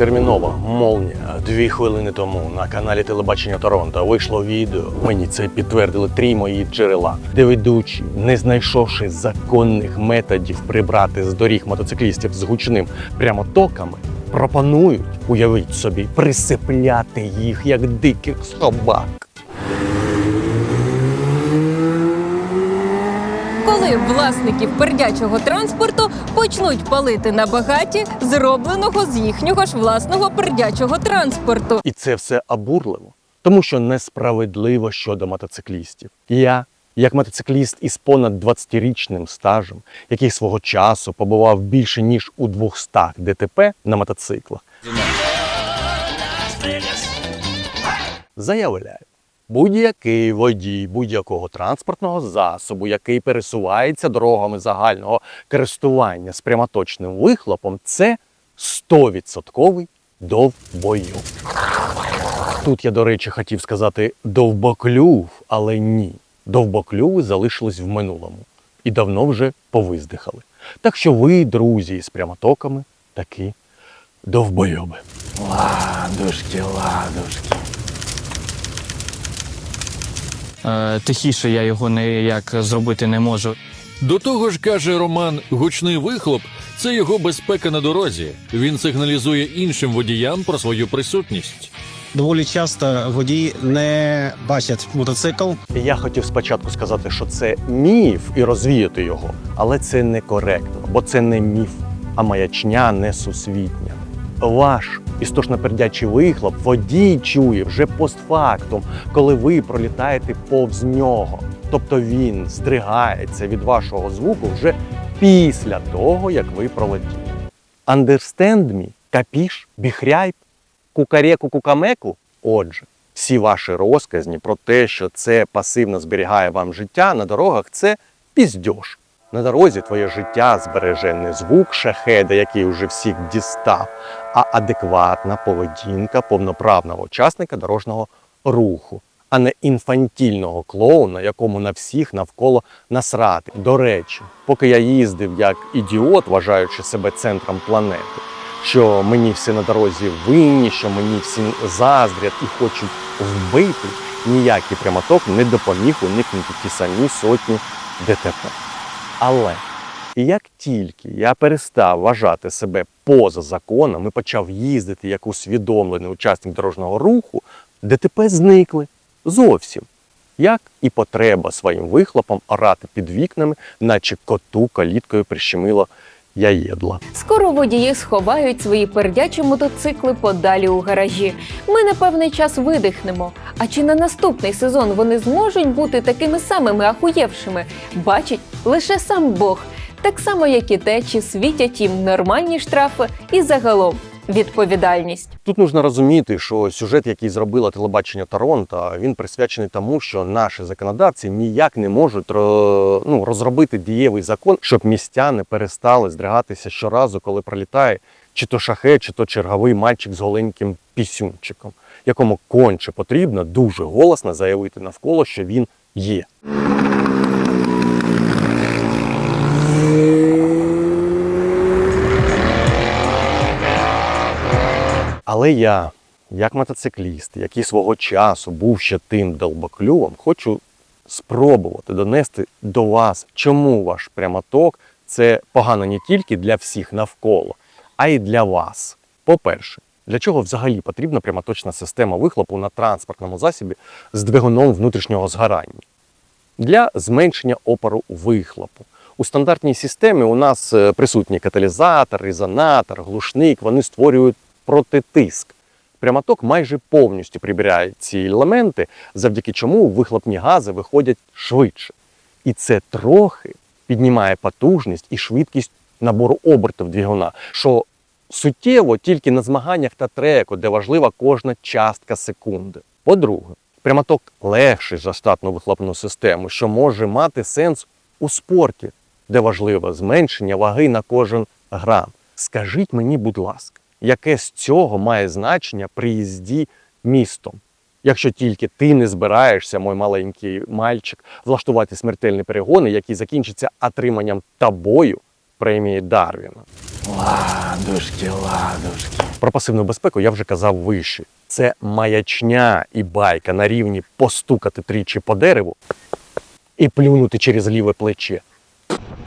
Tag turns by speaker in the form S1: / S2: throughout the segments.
S1: Термінова молнія. Дві хвилини тому на каналі телебачення Торонто вийшло відео. Мені це підтвердили три мої джерела, де ведучі, не знайшовши законних методів прибрати з доріг мотоциклістів з гучним прямотоками, пропонують, уявіть собі, присипляти їх як диких собак.
S2: Коли власників пердячого транспорту почнуть палити на багаті, зробленого з їхнього ж власного пердячого транспорту.
S1: І це все обурливо, тому що несправедливо щодо мотоциклістів. Я, як мотоцикліст із понад 20-річним стажем, який свого часу побував більше ніж у 200 ДТП на мотоциклах, заявляю. Будь-який водій будь-якого транспортного засобу, який пересувається дорогами загального користування з прямоточним вихлопом, це 100% довбойов. Тут я, до речі, хотів сказати довбоклюв, але ні. Довбоклюви залишились в минулому і давно вже повиздихали. Так що ви, друзі, з прямотоками, такі довбойоби. Ладушки, ладушки.
S3: Е, тихіше я його ніяк зробити не можу.
S4: До того ж, каже Роман, гучний вихлоп це його безпека на дорозі. Він сигналізує іншим водіям про свою присутність.
S5: Доволі часто водії не бачать мотоцикл.
S1: Я хотів спочатку сказати, що це міф і розвіяти його, але це некоректно, бо це не міф, а маячня несусвітня. Ваш істошно-пердячий вихлоп водій чує вже постфактум, коли ви пролітаєте повз нього. Тобто він здригається від вашого звуку вже після того, як ви пролетіли. Understand me? Капіш? Біхряйп? Кукареку кукамеку? Отже, всі ваші розказні про те, що це пасивно зберігає вам життя на дорогах, це піздьош. На дорозі твоє життя збереже не звук шахеда, який уже всіх дістав, а адекватна поведінка повноправного учасника дорожнього руху, а не інфантільного клоуна, якому на всіх навколо насрати. До речі, поки я їздив як ідіот, вважаючи себе центром планети, що мені всі на дорозі винні, що мені всі заздрять і хочуть вбити, ніякий прямоток не допоміг уникнути ті самі сотні ДТП. Але як тільки я перестав вважати себе поза законом і почав їздити як усвідомлений учасник дорожнього руху, ДТП зникли зовсім. Як і потреба своїм вихлопом орати під вікнами, наче коту каліткою прищемило яєдла.
S2: Скоро водії сховають свої пердячі мотоцикли подалі у гаражі. Ми на певний час видихнемо. А чи на наступний сезон вони зможуть бути такими самими ахуєвшими? Бачить лише сам Бог, так само як і те, чи світять їм нормальні штрафи і загалом відповідальність.
S1: Тут нужно розуміти, що сюжет, який зробило телебачення Торонто, він присвячений тому, що наші законодавці ніяк не можуть ну, розробити дієвий закон, щоб містяни перестали здригатися щоразу, коли пролітає чи то шахет, чи то черговий мальчик з голеньким пісюнчиком, якому конче потрібно дуже голосно заявити навколо, що він є. Я, як мотоцикліст, який свого часу був ще тим долбоклювом, хочу спробувати донести до вас, чому ваш прямоток це погано не тільки для всіх навколо, а й для вас. По-перше, для чого взагалі потрібна прямоточна система вихлопу на транспортному засобі з двигуном внутрішнього згорання? Для зменшення опору вихлопу. У стандартній системі у нас е, присутній каталізатор, резонатор, глушник, вони створюють протитиск. Прямоток майже повністю прибирає ці елементи, завдяки чому вихлопні гази виходять швидше. І це трохи піднімає потужність і швидкість набору обертів двигуна, що суттєво тільки на змаганнях та треку, де важлива кожна частка секунди. По-друге, прямоток легший за штатну вихлопну систему, що може мати сенс у спорті, де важливе зменшення ваги на кожен грам. Скажіть мені, будь ласка, яке з цього має значення при їзді містом? Якщо тільки ти не збираєшся, мой маленький мальчик, влаштувати смертельні перегони, які закінчаться отриманням тобою премії Дарвіна. Ладушки, ладушки. Про пасивну безпеку я вже казав вище. Це маячня і байка на рівні постукати тричі по дереву і плюнути через ліве плече.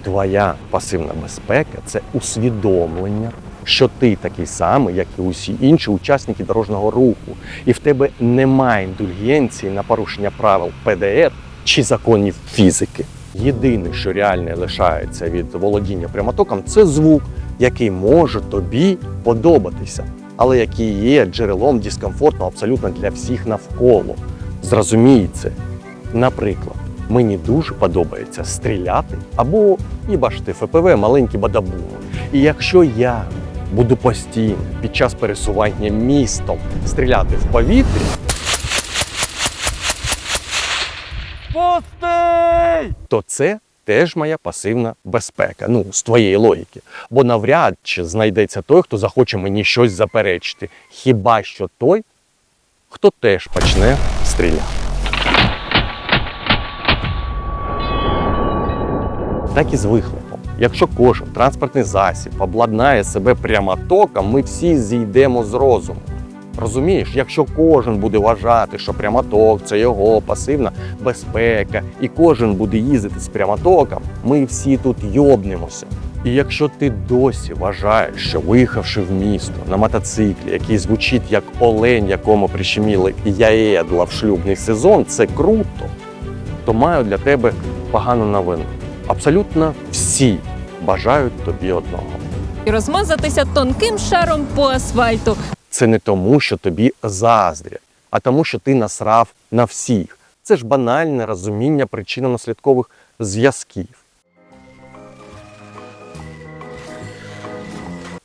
S1: Твоя пасивна безпека це усвідомлення, що ти такий самий, як і усі інші учасники дорожнього руху, і в тебе немає індульгенції на порушення правил ПДР чи законів фізики. Єдине, що реально лишається від володіння прямотоком, це звук, який може тобі подобатися, але який є джерелом дискомфорту абсолютно для всіх навколо. Зрозумій. Наприклад, мені дуже подобається стріляти або і бачити ФПВ маленькі бадабуми. І якщо я буду постійно під час пересування містом стріляти в повітрі. То це теж моя пасивна безпека. Ну, з твоєї логіки. Бо навряд чи знайдеться той, хто захоче мені щось заперечити. Хіба що той, хто теж почне стріляти. так і з вихлопом. Якщо кожен транспортний засіб обладнає себе прямотоком, ми всі зійдемо з розуму. Розумієш, якщо кожен буде вважати, що прямоток це його пасивна безпека, і кожен буде їздити з прямотоком, ми всі тут йобнемося. І якщо ти досі вважаєш, що виїхавши в місто на мотоциклі, який звучить як олень, якому прищеміли яєдла в шлюбний сезон, це круто, то маю для тебе погану новину. Абсолютно всі бажають тобі одного.
S2: І розмазатися тонким шаром по асфальту.
S1: Це не тому, що тобі заздрять, а тому, що ти насрав на всіх. Це ж банальне розуміння причинно-наслідкових зв'язків.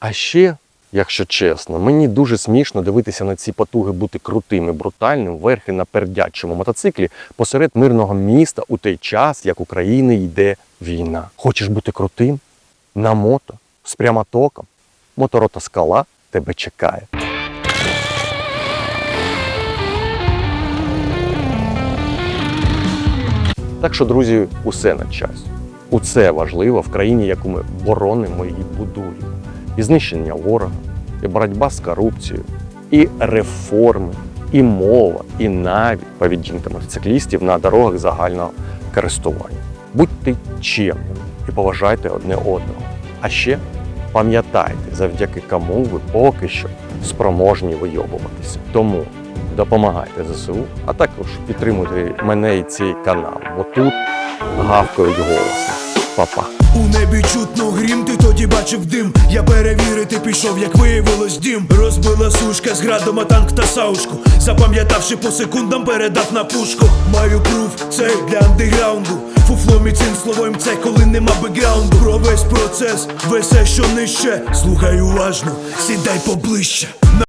S1: А ще, якщо чесно, мені дуже смішно дивитися на ці потуги бути крутим і брутальним верхи на пердячому мотоциклі посеред мирного міста у той час, як України йде війна. Хочеш бути крутим? На мото, з прямотоком. Моторота скала тебе чекає. Так що, друзі, усе на часі. Усе важливо в країні, яку ми боронимо і будуємо. І знищення ворога, і боротьба з корупцією, і реформи, і мова, і навіть поведінка мотоциклістів на дорогах загального користування. Будьте чемними і поважайте одне одного. А ще пам'ятайте, завдяки кому ви поки що спроможні вийобуватися. Тому допомагайте ЗСУ, а також підтримуйте мене і цей канал, бо тут гавкають голосно. Па-па.
S6: У небі чутно грім, ти тоді бачив дим. Я перевірити пішов, як виявилось дім. Розбила сушка з градом, а танк та саушку. Запам'ятавши по секундам, передав на пушку. Маю пруф, це для андеграунду. Фуфло міцин словом це, коли нема бекграунду. Про весь процес, весе, що нижче. Слухай уважно, сідай поближче.